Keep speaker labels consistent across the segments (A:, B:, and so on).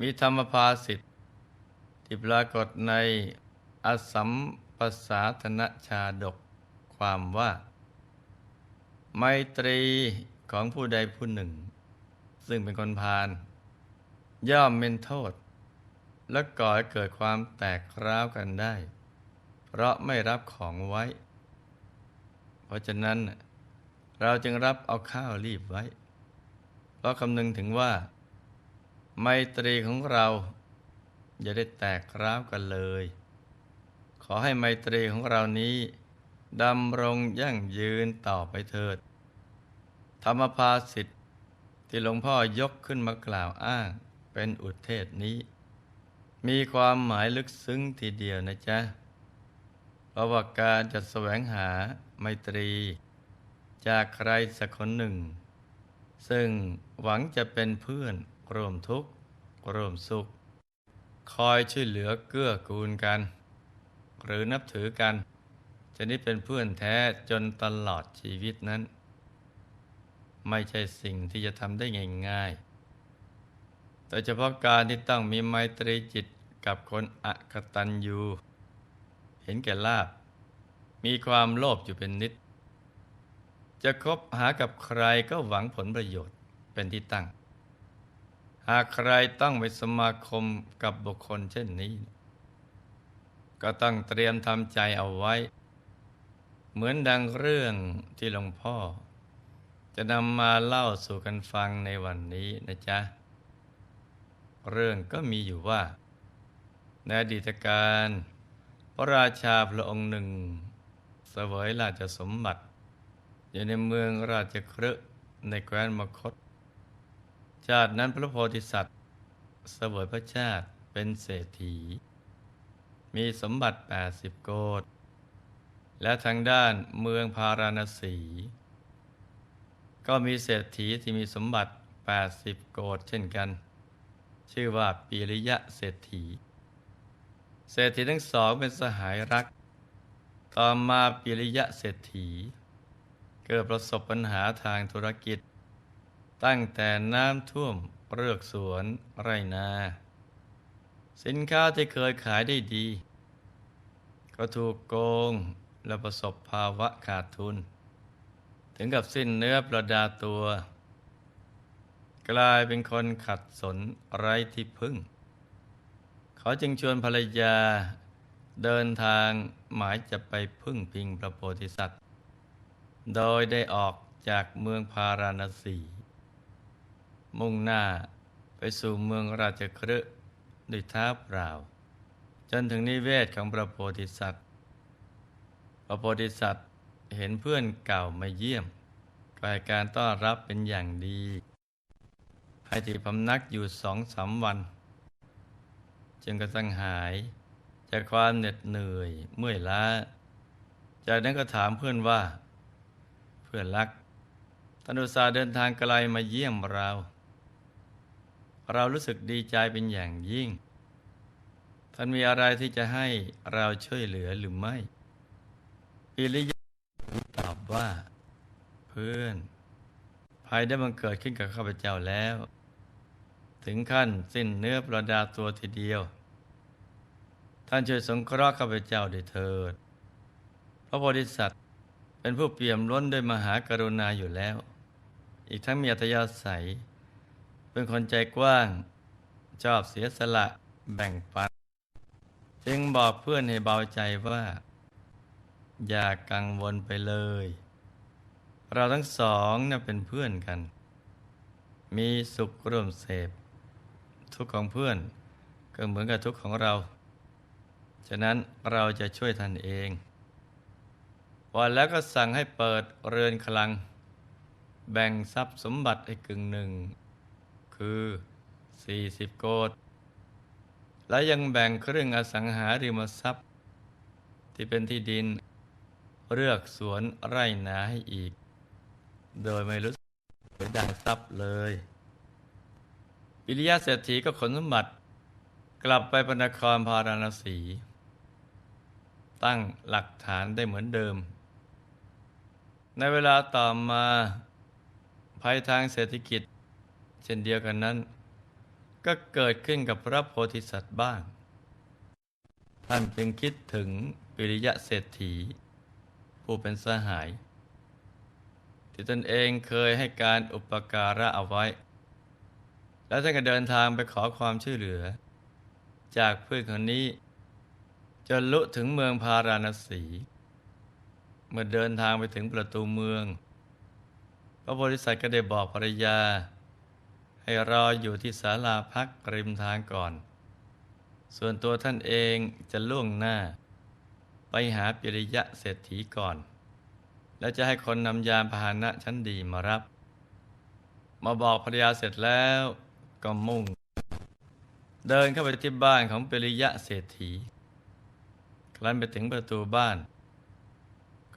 A: มีธรรมภาสิทธิ์ที่ปรากฏในอสัมปสาธนชาดกความว่า ไมตรีของผู้ใดผู้หนึ่ง ซึ่งเป็นคนพาลย่อมเป็นโทษ และก่อให้เกิดความแตกร้าวกันได้ เพราะไม่รับของไว้ เพราะฉะนั้นเราจึงรับเอาข้าวรีบไว้ เพราะคำนึงถึงว่า ไมตรีของเรา อย่าได้แตกร้าวกันเลย ขอให้ไมตรีของเรานี้ดำรงยั่งยืนต่อไปเถิด ธรรมภาสิทธิ์ที่หลวงพ่อยกขึ้นมากล่าวอ้างเป็นอุทเทศนี้ มีความหมายลึกซึ้งทีเดียวนะจ๊ะเพราะว่าการจะแสวงหาไมตรี จากใครสักคนหนึ่ง ซึ่งหวังจะเป็นเพื่อน ร่วมทุกข์ร่วมสุข คอยช่วยเหลือเกื้อกูลกัน หรือนับถือกันจะนี้เป็นเพื่อนแท้จนตลอดชีวิตนั้น ไม่ใช่สิ่งที่จะทำได้ง่ายๆ แต่เฉพาะการที่ต้องมีไมตรีจิตกับคนอกตัญญูเห็นแก่ลาบ มีความโลภอยู่เป็นนิด จะคบหากับใครก็หวังผลประโยชน์เป็นที่ตั้ง หากใครต้องไปสมาคมกับบุคคลเช่นนี้ ก็ต้องเตรียมทำใจเอาไว้ เหมือนดังเรื่องที่หลวงพ่อ จะนำมาเล่าสู่กันฟังในวันนี้นะจ๊ะ เรื่องก็มีอยู่ว่า ในอดีตการ พระราชาพระองค์หนึ่ง เสวยราชสมบัติ อยู่ในเมืองราชครึในแคว้นมคต ชาตินั้นพระโพธิสัตว์เสวยพระชาติเป็นเศรษฐี มีสมบัติ 80 โกดและทางด้านเมืองพาราณสี ก็มีเศรษฐีที่มีสมบัติ 80 โกดเช่นกัน ชื่อว่าปิริยะเศรษฐี เศรษฐีทั้งสองเป็นสหายรัก ต่อมาปิริยะเศรษฐี เกิดประสบปัญหาทางธุรกิจ ตั้งแต่น้ำท่วมเรือกสวนไรนา สินค้าที่เคยขายได้ดี ก็ถูกโกงและประสบภาวะขาดทุน ถึงกับสิ้นเนื้อประดาตัว กลายเป็นคนขัดสนไร้ที่พึ่ง เขาจึงชวนภรรยาเดินทางหมายจะไปพึ่งพิงพระโพธิสัตว์ โดยได้ออกจากเมืองพาราณสี มุ่งหน้าไปสู่เมืองราชคฤห์ด้วยเท้าเปล่า จนถึงนิเวศของพระโพธิสัตว์ พระโพธิสัตว์เห็นเพื่อนเก่ามาเยี่ยมกลายการต้อนรับเป็นอย่างดีให้ที่พำนักอยู่สองสามวัน จึงกระทั่งหาย จากความเหน็ดเหนื่อยเมื่อยล้า จากนั้นก็ถามเพื่อนว่า เพื่อนรักท่านอุตสาเดินทางไกลมาเยี่ยมเรา เรารู้สึกดีใจเป็นอย่างยิ่ง ท่านมีอะไรที่จะให้เราช่วยเหลือหรือไม่ปิริยะตอบว่า เพื่อน ภัยได้บังเกิดขึ้นกับข้าพเจ้าแล้ว ถึงขั้นสิ้นเนื้อประดาตัวทีเดียว ท่านช่วยสงเคราะห์ข้าพเจ้าด้วยเถิด พระโพธิสัตว์เป็นผู้เปี่ยมล้นด้วยมหากรุณาอยู่แล้ว อีกทั้งมีอัธยาศัย เป็นคนใจกว้าง ชอบเสียสละแบ่งปัน จึงบอกเพื่อนให้เบาใจว่า อย่ากังวลไปเลย เราทั้งสองน่ะเป็นเพื่อนกัน มีสุขร่วมเสพ ทุกข์ของเพื่อนก็เหมือนกับทุกข์ของเรา ฉะนั้นเราจะช่วยท่านเองวันแล้วก็สั่งให้เปิดเรือนคลัง แบ่งทรัพย์สมบัติให้กึ่งหนึ่ง คือ 40 โกดและยังแบ่งเครื่องอสังหาริมทรัพย์ ที่เป็นที่ดินเลือกสวนไร่นาให้อีก โดยไม่รู้สึกเสียดายทรัพย์เลยปิริยะเศรษฐีก็ขนสมบัติ กลับไปพระนครพาราณสี ตั้งหลักฐานได้เหมือนเดิม ในเวลาต่อมาภัยทางเศรษฐกิจ เช่นเดียวกันนั้น ก็เกิดขึ้นกับพระโพธิสัตว์บ้าง ท่านจึงคิดถึงปิริยะเศรษฐี ผู้เป็นสหาย ที่ตนเองเคยให้การอุปการะเอาไว้ แล้วท่านก็เดินทางไปขอความช่วยเหลือ จากเพื่อนคนนี้ จนลุถึงเมืองพาราณสี เมื่อเดินทางไปถึงประตูเมือง พระโพธิสัตว์ก็ได้บอกภรรยา ให้รออยู่ที่ศาลาพักริมทางก่อน ส่วนตัวท่านเองจะล่วงหน้า ไปหาปิริยะเศรษฐีก่อน แล้วจะให้คนนำยานพาหนะชั้นดีมารับ มาบอกภรรยาเสร็จแล้วก็มุ่ง เดินเข้าไปที่บ้านของปิริยะเศรษฐี ครั้นไปถึงประตูบ้าน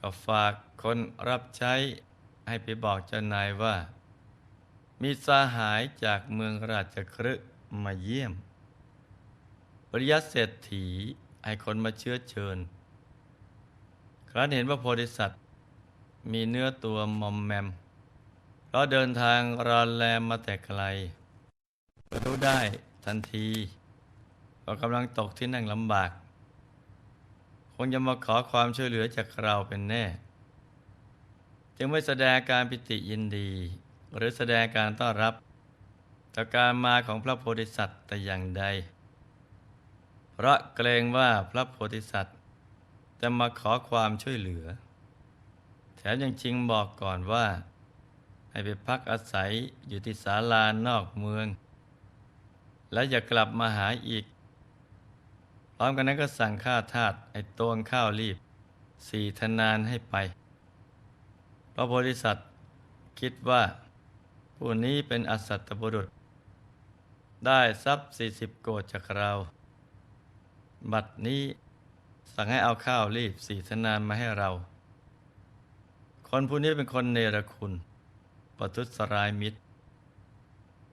A: ก็ฝากคนรับใช้ให้ไปบอกเจ้านายว่า มีสาหายจากเมืองราชครึมาเยี่ยม ปริยัติเศรษฐีให้คนมาเชื้อเชิญ ครั้นเห็นว่าโพธิสัตว์มีเนื้อตัวมอมแมมเพราะเดินทางรอนแรมมาแต่ไกลรู้ได้ทันทีว่ากำลังตกที่นั่งลำบาก คงจะมาขอความช่วยเหลือจากเราเป็นแน่ จึงไม่แสดงการปิติยินดี หรือแสดงการต้อนรับต่อการมาของพระโพธิสัตว์แต่อย่างใด เพราะเกรงว่าพระโพธิสัตว์ จะมาขอความช่วยเหลือ แถมยังชิงบอกก่อนว่า ให้ไปพักอาศัยอยู่ที่ศาลานอกเมือง และอย่ากลับมาหาอีก พร้อมกันนั้นก็สั่งข้าทาสไอ้ตวงข้าวรีบสี่ธนานให้ไป พระโพธิสัตว์คิดว่า ผู้นี้เป็นอสัตตบุรุษ ได้ทรัพย์สี่สิบโกดจากเรา บัดนี้สั่งให้เอาข้าวรีบสีธนานมาให้เรา คนผู้นี้เป็นคนเนรคุณปทุสรายมิตร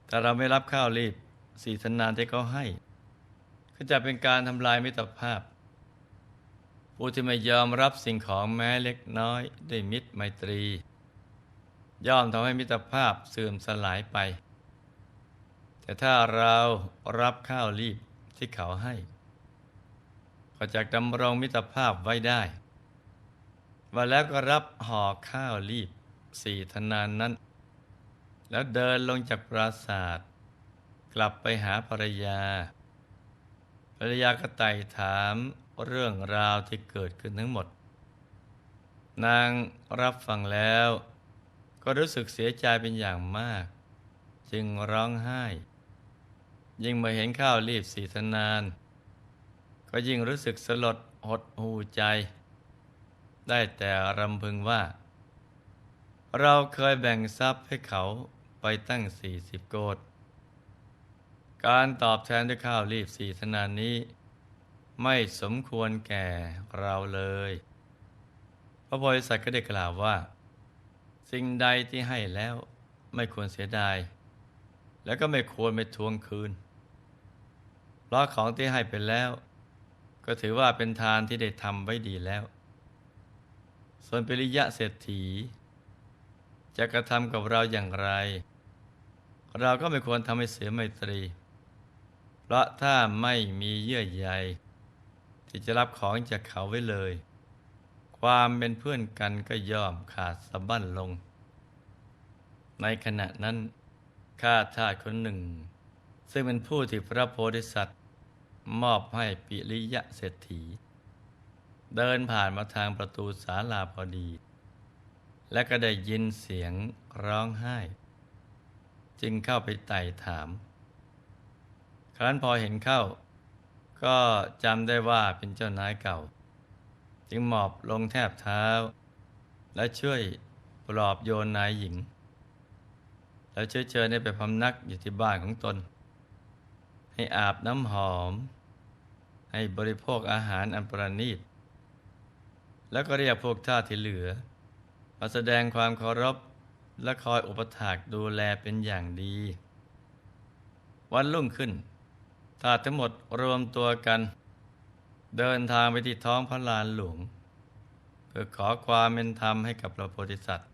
A: แต่เราไม่รับข้าวรีบสีธนานที่เขาให้ ก็จะเป็นการทำลายมิตรภาพ ผู้ที่ไม่ยอมรับสิ่งของแม้เล็กน้อยด้วยมิตรไมตรี ย่อมทำให้มิตรภาพเสื่อมสลายไป แต่ถ้าเรารับข้าวรีบที่เขาให้ ก็จะดำรงมิตรภาพไว้ได้ ว่าแล้วก็รับห่อข้าวรีบสี่ธนานนั้น แล้วเดินลงจากปราศาสตร์กลับไปหาภรรยา ภรรยาก็ไต่ถามเรื่องราวที่เกิดขึ้นทั้งหมด นางรับฟังแล้ว ก็รู้สึกเสียใจเป็นอย่างมาก จึงร้องไห้ ยิ่งมาเห็นข้าวรีบสีธนาน ก็ยิ่งรู้สึกสลดหดหูใจ ได้แต่รำพึงว่า เราเคยแบ่งทรัพย์ให้เขาไปตั้งสี่สิบโกดการตอบแทนด้วยข้าวรีบสี่ธนานนี้ ไม่สมควรแก่เราเลย พระโพธิสัตว์ก็ได้กล่าวว่า สิ่งใดที่ให้แล้วไม่ควรเสียดาย แล้วก็ไม่ควรไปทวงคืน เพราะของที่ให้ไปแล้ว ก็ถือว่าเป็นทานที่ได้ทำไว้ดีแล้ว ส่วนปริยะเศรษฐี จะกระทำกับเราอย่างไร เราก็ไม่ควรทำให้เสียไมตรี เพราะถ้าไม่มีเยื่อใยที่จะรับของจากเขาไว้เลย ความเป็นเพื่อนกันก็ย่อมขาดสะบั้นลง ในขณะนั้นข้าทาสคนหนึ่ง ซึ่งเป็นผู้ที่พระโพธิสัตว์ มอบให้ปิริยะเศรษฐี เดินผ่านมาทางประตูศาลาพอดี และก็ได้ยินเสียงร้องไห้ จึงเข้าไปไต่ถาม ครั้นพอเห็นเข้า ก็จำได้ว่าเป็นเจ้านายเก่า จึงหมอบลงแทบเท้า และช่วยปลอบโยนนายหญิง แล้วเชื้อเชิญให้ไปพำนักอยู่ที่บ้านของตน ให้อาบน้ำหอม ให้บริโภคอาหารอันประณีต แล้วก็เรียกพวกท่าสที่เหลือ มาแสดงความเคารพและคอยอุปถากดูแลเป็นอย่างดี วันรุ่งขึ้นทาสทั้งหมดรวมตัวกัน เดินทางไปที่ท้องพระลานหลวง เพื่อขอความเป็นธรรมให้กับพระโพธิสัตว์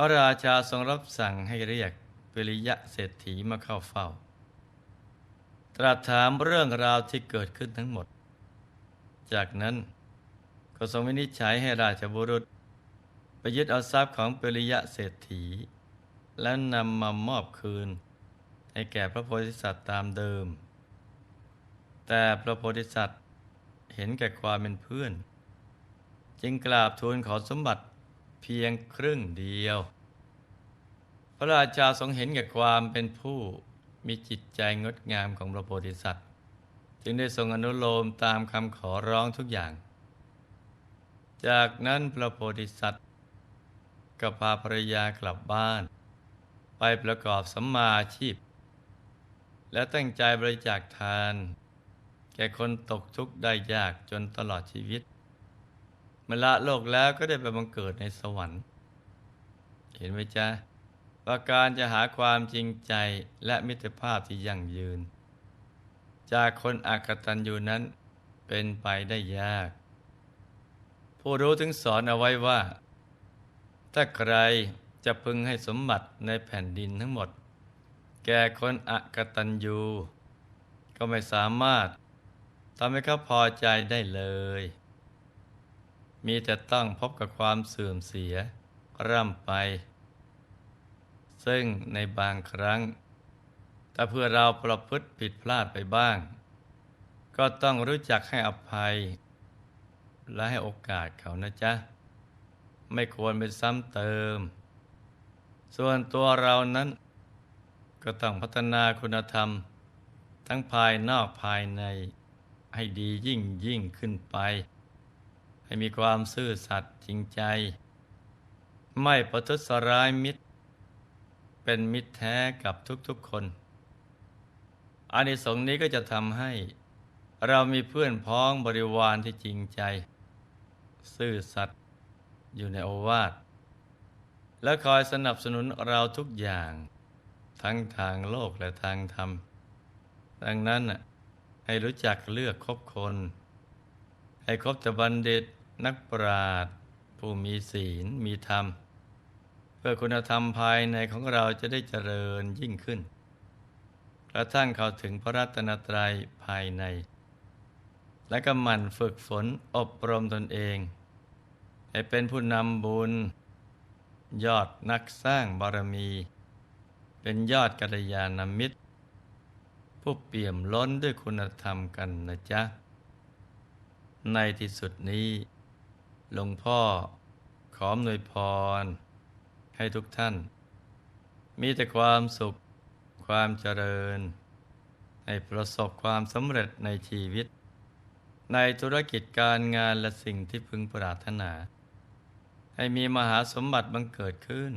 A: ระราชาทรงรับสั่งให้เรียกปิริยะเศรษฐีมาเข้าเฝ้า ตรัสถามเรื่องราวที่เกิดขึ้นทั้งหมด จากนั้นก็ทรงวินิจฉัยให้ราชบุรุษไปยึดเอาทรัพย์ของปริยะเศรษฐี แล้วนำมามอบคืน ให้แก่พระโพธิสัตว์ตามเดิม แต่พระโพธิสัตว์เห็นแก่ความเป็นเพื่อน จึงกราบทูลขอสมบัติ เพียงครึ่งเดียว พระราชาทรงเห็นแก่ความเป็นผู้มีจิตใจงดงามของพระโพธิสัตว์ จึงได้ทรงอนุโลมตามคำขอร้องทุกอย่าง จากนั้นพระโพธิสัตว์ก็พาภรรยากลับบ้าน ไปประกอบสัมมาชีพ และตั้งใจบริจาคทาน แก่คนตกทุกข์ได้ยากจนตลอดชีวิต มื่อละโลกแล้วก็ได้ไปบังเกิดในสวรรค์ เห็นไหมจ๊ะว่าการจะหาความจริงใจและมิตรภาพที่ยั่งยืน จากคนอากตันยูนั้นเป็นไปได้ยาก ผู้รู้ถึงสอนเอาไว้ว่า ถ้าใครจะพึงให้สมบัติในแผ่นดินทั้งหมด แก่คนอากตันยูก็ไม่สามารถทำให้เขาพอใจได้เลย มีแต่ต้องพบกับความเสื่อมเสียร่ำไป ซึ่งในบางครั้ง ถ้าเพื่อเราประพฤติผิดพลาดไปบ้าง ก็ต้องรู้จักให้อภัย และให้โอกาสเขานะจ๊ะ ไม่ควรไปซ้ำเติม ส่วนตัวเรานั้น ก็ต้องพัฒนาคุณธรรม ทั้งภายนอกภายในให้ดียิ่งยิ่งขึ้นไป ให้มีความซื่อสัตย์จริงใจ ไม่ประทุษร้ายมิตร เป็นมิตรแท้กับทุกๆคนอานิสงส์นี้ก็จะทำให้ เรามีเพื่อนพ้องบริวารที่จริงใจ ซื่อสัตย์อยู่ในโอวาท และคอยสนับสนุนเราทุกอย่าง ทั้งทางโลกและทางธรรม ดังนั้นน่ะให้รู้จักเลือกคบคน ให้คบแต่บัณฑิต นักปราชญ์ผู้มีศีลมีธรรม เพื่อคุณธรรมภายในของเราจะได้เจริญยิ่งขึ้นกระทั่งเข้าถึงพระรัตนตรัยภายใน และก็หมั่นฝึกฝนอบรมตนเอง ให้เป็นผู้นำบุญ ยอดนักสร้างบารมี เป็นยอดกัลยาณมิตร ผู้เปี่ยมล้นด้วยคุณธรรมกันนะจ๊ะ ในที่สุดนี้ หลวงพ่อขออำนวยพร ให้ทุกท่าน มีแต่ความสุข ความเจริญ ให้ประสบความสำเร็จในชีวิต ในธุรกิจการงานและสิ่งที่พึงปรารถนา ให้มีมหาสมบัติบังเกิดขึ้น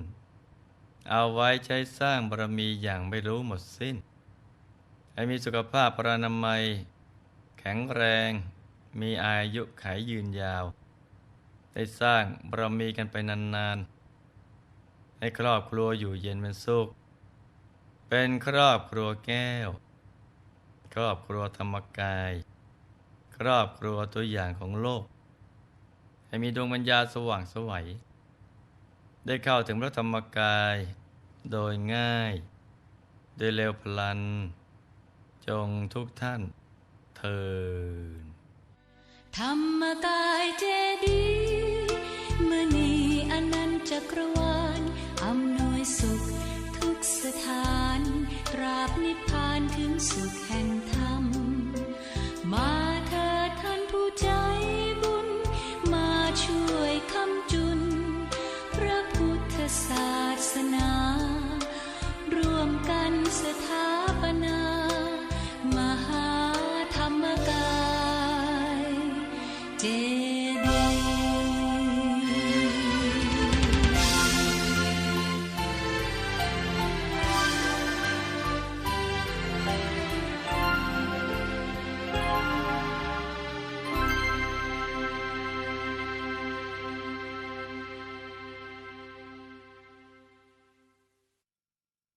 A: เอาไว้ใช้สร้างบารมีอย่างไม่รู้หมดสิ้น ให้มีสุขภาพปรานามัย แข็งแรง มีอายุขายยืนยาว ได้สร้างบารมีกันไปนานๆ ให้ครอบครัวอยู่เย็นเป็นสุข เป็นครอบครัวแก้ว ครอบครัวธรรมกาย ครอบครัวตัวอย่างของโลก ให้มีดวงปัญญาสว่างสวัย ได้เข้าถึงพระธรรมกาย โดยง่าย โดยเร็วพลัน จงทุกท่านเทิน
B: ธรรมกายเจดีมณีอนันตจักรวาลอำนวยสุขทุกสถานตราบนิพพานถึงสุขแห่งธรรม มาเถิดท่านผู้ใจบุญ มาช่วยคำจุน พระพุทธศาสนา ร่วมกันสถานา